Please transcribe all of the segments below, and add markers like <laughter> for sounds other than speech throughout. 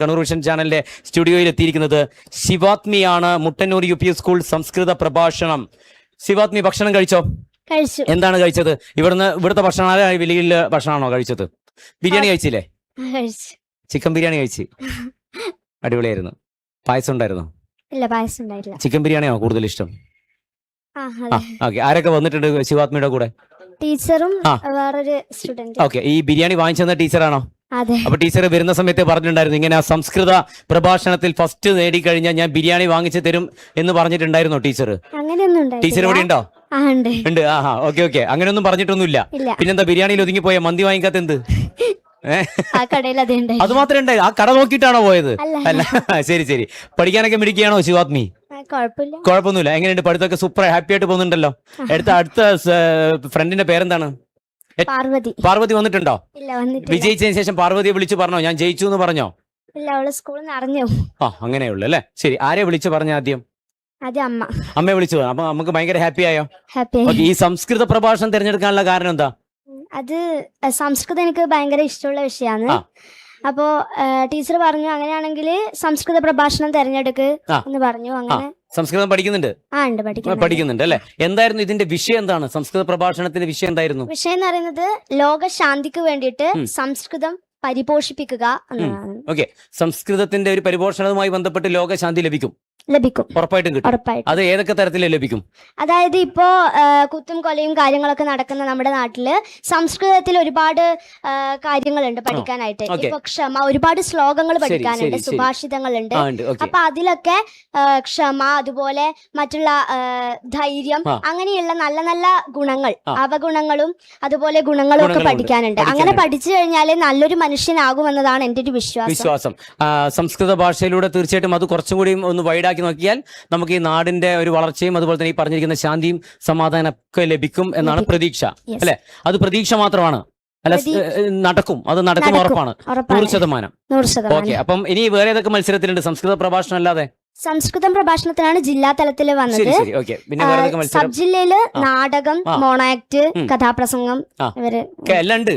Kannur vision ചാനലിന്റെ സ്റ്റുഡിയോയിൽ എത്തിയിരിക്കുന്നത് ശിവാത്മിയാണ്. മുട്ടന്നൂർ യു പി സ്കൂൾ സംസ്കൃത പ്രഭാഷണം. ശിവാത്മി ഭക്ഷണം കഴിച്ചോ? കഴിച്ചു. എന്താണ് കഴിച്ചത്? ഇവിടുന്ന് ഇവിടുത്തെ ഭക്ഷണം വിലയിൽ ഭക്ഷണമാണോ കഴിച്ചത്? ബിരിയാണി കഴിച്ചില്ലേ? കഴിച്ചു. ചിക്കൻ ബിരിയാണി കഴിച്ചു. അടിപൊളിയായിരുന്നു. പായസം ഉണ്ടായിരുന്നു? ഇല്ല പായസം ഉണ്ടായില്ല ചിക്കൻ ബിരിയാണിയാണോ കൂടുതൽ ഇഷ്ടം? ഓക്കെ. ആരൊക്കെ വന്നിട്ടുണ്ട് ശിവാത്മിയുടെ കൂടെ? ടീച്ചറും. വേറൊരു സ്റ്റുഡന്റ് ഓക്കെ. ഈ ബിരിയാണി വാങ്ങിച്ചു തന്ന ടീച്ചറാണോ? അപ്പൊ ടീച്ചർ വരുന്ന സമയത്ത് പറഞ്ഞിട്ടുണ്ടായിരുന്നു ഇങ്ങനെ ആ സംസ്കൃത പ്രഭാഷണത്തിൽ ഫസ്റ്റ് നേടിക്കഴിഞ്ഞാൽ ഞാൻ ബിരിയാണി വാങ്ങിച്ചു തരും എന്ന് പറഞ്ഞിട്ടുണ്ടായിരുന്നു ടീച്ചർ അങ്ങനെയൊന്നും ടീച്ചർ ഇവിടെ ഉണ്ടോ? ഉണ്ട്. ആ ഓക്കെ അങ്ങനെ ഒന്നും പറഞ്ഞിട്ടൊന്നുമില്ല. പിന്നെന്താ ബിരിയാണിയിൽ ഒതുങ്ങി പോയ മന്തി വാങ്ങിക്കാത്ത എന്ത്? <laughs> അതേ മാത്രമേ ഉണ്ടായി ആ കട നോക്കിയിട്ടാണോ പോയത്? അല്ല. <laughs> ശരി ശരി. പഠിക്കാനൊക്കെ മിടിക്കുകയാണോ ശിവാത്മി? കുഴപ്പമൊന്നുമില്ല. എങ്ങനെയുണ്ട്? പഠിത്തമൊക്കെ സൂപ്പർ ഹാപ്പി ആയിട്ട് പോകുന്നുണ്ടല്ലോ. അടുത്ത അടുത്ത ഫ്രണ്ടിന്റെ പേരെന്താണ്? പാർവതി. പാർവതി വന്നിട്ടുണ്ടോ? ഇല്ല വന്നിട്ടില്ല. വിജയിച്ചതിന് ശേഷം പാർവതിയെ വിളിച്ചു പറഞ്ഞോ? ഞാൻ ജയിച്ചു എന്ന് പറഞ്ഞോ? ഇല്ല അവൾ സ്കൂളിൽ നിന്ന് അറിഞ്ഞു. ആ അങ്ങനെയുള്ളു അല്ലേ? ശരി ആരെ വിളിച്ചു പറഞ്ഞ ആദ്യം? അതെ അമ്മ. അമ്മയെ വിളിച്ചു പറഞ്ഞു. അപ്പൊ നമുക്ക് ഭയങ്കര ഹാപ്പി ആയോ? ഹാപ്പി ഓക്കെ ഈ സംസ്കൃത പ്രഭാഷണം തിരഞ്ഞെടുക്കാനുള്ള കാരണം എന്താ? അത് സംസ്കൃതം എനിക്ക് ഭയങ്കര ഇഷ്ടമുള്ള വിഷയമാണ് ആ. അപ്പോ ടീച്ചർ പറഞ്ഞു അങ്ങനെയാണെങ്കിൽ സംസ്കൃത പ്രഭാഷണം തിരഞ്ഞെടുക്ക് എന്ന് പറഞ്ഞു. അങ്ങനെ സംസ്കൃതം പഠിക്കുന്നുണ്ട്? ആ ഉണ്ട് പഠിക്കുന്നു പഠിക്കുന്നുണ്ട് അല്ലെ? എന്തായിരുന്നു ഇതിന്റെ വിഷയം എന്താണ്? സംസ്കൃത പ്രഭാഷണത്തിന്റെ വിഷയം എന്തായിരുന്നു? വിഷയം എന്ന് പറയുന്നത് ലോക ശാന്തിക്ക് വേണ്ടിയിട്ട് സംസ്കൃതം പരിപോഷിപ്പിക്കുക എന്നതാണ്. ഓക്കെ. സംസ്കൃതത്തിന്റെ ഒരു പരിപോഷണവുമായി ബന്ധപ്പെട്ട് ലോകശാന്തി ലഭിക്കും. ലഭിക്കും ഉറപ്പായിട്ടും കിട്ടും ഉറപ്പായിട്ടും അത് ഏതൊക്കെ തരത്തിൽ ലഭിക്കും അതായത് ഇപ്പോ കുത്തും കൊലയും കാര്യങ്ങളൊക്കെ നടക്കുന്ന നമ്മുടെ നാട്ടിൽ സംസ്കൃതത്തിൽ ഒരുപാട് ആ, കാര്യങ്ങളുണ്ട് പഠിക്കാനായിട്ട് ഓക്കേ. ഇപ്പൊ ക്ഷമ ഒരുപാട് ശ്ലോകങ്ങൾ ശരി, പഠിക്കാനുണ്ട് ശരി, ശരി. സുഭാഷിതങ്ങളുണ്ട് ആ ഉണ്ട് ഓക്കെ അപ്പൊ അതിലൊക്കെ ആ, ക്ഷമ അതുപോലെ മറ്റുള്ള ആ, ധൈര്യം ആ. അങ്ങനെയുള്ള നല്ല നല്ല ഗുണങ്ങൾ ആ. അവഗുണങ്ങളും അതുപോലെ ഗുണങ്ങളും ഒക്കെ ഗുണങ്ങളുണ്ട്. പഠിക്കാനുണ്ട് അങ്ങനെ പഠിക്കാനുണ്ട്. പഠിച്ചു കഴിഞ്ഞാൽ നല്ലൊരു മനുഷ്യനാകുമെന്നതാണ് എന്റെ ഒരു വിശ്വാസം വിശ്വാസം ആ, സംസ്കൃത ഭാഷയിലൂടെ തീർച്ചയായിട്ടും അത് കുറച്ചും കൂടി ഒന്ന് വൈഡാക്കി നോക്കിയാൽ നമുക്ക് ഈ നാടിന്റെ ഒരു വളർച്ചയും അതുപോലെ തന്നെ ഈ പറഞ്ഞിരിക്കുന്ന ശാന്തിയും സമാധാനം ഒക്കെ ലഭിക്കും എന്നാണ്. പ്രതീക്ഷ. അല്ലെ? അത് പ്രതീക്ഷ മാത്രമാണ്. അല്ല നടക്കും. അത് നടക്കും. ഉറപ്പാണ്. നൂറ് ശതമാനം. ഓക്കെ. അപ്പം ഇനി വേറെ ഏതൊക്കെ മത്സരത്തിലുണ്ട് സംസ്കൃത പ്രഭാഷണം അല്ലാതെ? സംസ്കൃതം പ്രഭാഷണത്തിനാണ് ജില്ലാ തലത്തിൽ വന്നത്. സബ് ജില്ലയിൽ നാടകം. മോണാക്ട് കഥാപ്രസംഗം ഇവർ എല്ലാം ഉണ്ട്.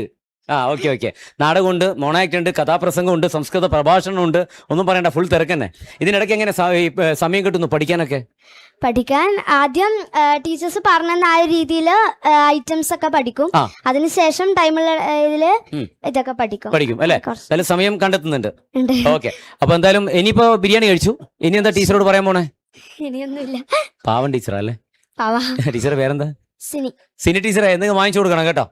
ആ ഓക്കെ ഓക്കെ. നാടകമുണ്ട് മോണാക്ട് ഉണ്ട് കഥാപ്രസംഗം ഉണ്ട് സംസ്കൃത പ്രഭാഷണമുണ്ട്. ഒന്നും പറയണ്ട ഫുൾ തിരക്കന്നെ. ഇതിനിടയ്ക്ക് എങ്ങനെ സമയം കിട്ടുന്നു പഠിക്കാനൊക്കെ? പഠിക്കാൻ ആദ്യം ടീച്ചേഴ്സ് പറഞ്ഞ ആ രീതിയിൽ ഐറ്റംസ് ഒക്കെ പഠിക്കും. അതിനുശേഷം ടൈമുള്ള ഇതിൽ. ഇതൊക്കെ പഠിക്കും. പഠിക്കും അല്ലെ? നല്ല സമയം കണ്ടെത്തുന്നുണ്ട്. ഓക്കെ. അപ്പൊ എന്തായാലും ഇനിയിപ്പോ ബിരിയാണി കഴിച്ചു. ഇനി എന്താ ടീച്ചറോട് പറയാൻ പോണേ? ഇനിയൊന്നുമില്ല. പാവം ടീച്ചറാ അല്ലേ പാവാ. ടീച്ചർ പേരെന്താ? സിനി. സിനി ടീച്ചറെ എന്തെങ്കിലും വാങ്ങിച്ചു കൊടുക്കണം കേട്ടോ.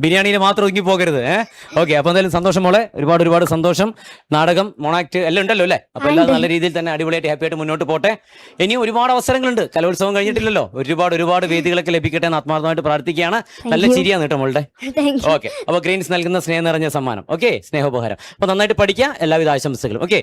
ബിരിയാണിയിൽ മാത്രം ഒതുങ്ങി പോകരുത് ഏഹ് ഓക്കെ അപ്പൊ എന്തായാലും സന്തോഷം മോളെ. ഒരുപാട് ഒരുപാട് സന്തോഷം. നാടകം മോണാക്ട് എല്ലാം ഉണ്ടല്ലോ അല്ലേ? അപ്പൊ എല്ലാം നല്ല രീതിയിൽ തന്നെ അടിപൊളിയായിട്ട് ഹാപ്പി ആയിട്ട് മുന്നോട്ട് പോട്ടെ. ഇനിയും ഒരുപാട് അവസരങ്ങളുണ്ട്. കലോത്സവം കഴിഞ്ഞിട്ടില്ലല്ലോ. ഒരുപാട് ഒരുപാട് വേദികളൊക്കെ ലഭിക്കട്ടെ എന്ന് ആത്മാർത്ഥമായിട്ട് പ്രാർത്ഥിക്കുകയാണ്. നല്ല. ചിരിയാണ് കേട്ടോ മോളുടെ. <laughs> ഓക്കെ അപ്പൊ ഗ്രീൻസ് നൽകുന്ന സ്നേഹം നിറഞ്ഞ സമ്മാനം. ഓക്കെ സ്നേഹോപഹാരം. അപ്പൊ നന്നായിട്ട് പഠിക്കുക. എല്ലാവിധ ആശംസകളും. ഓക്കെ.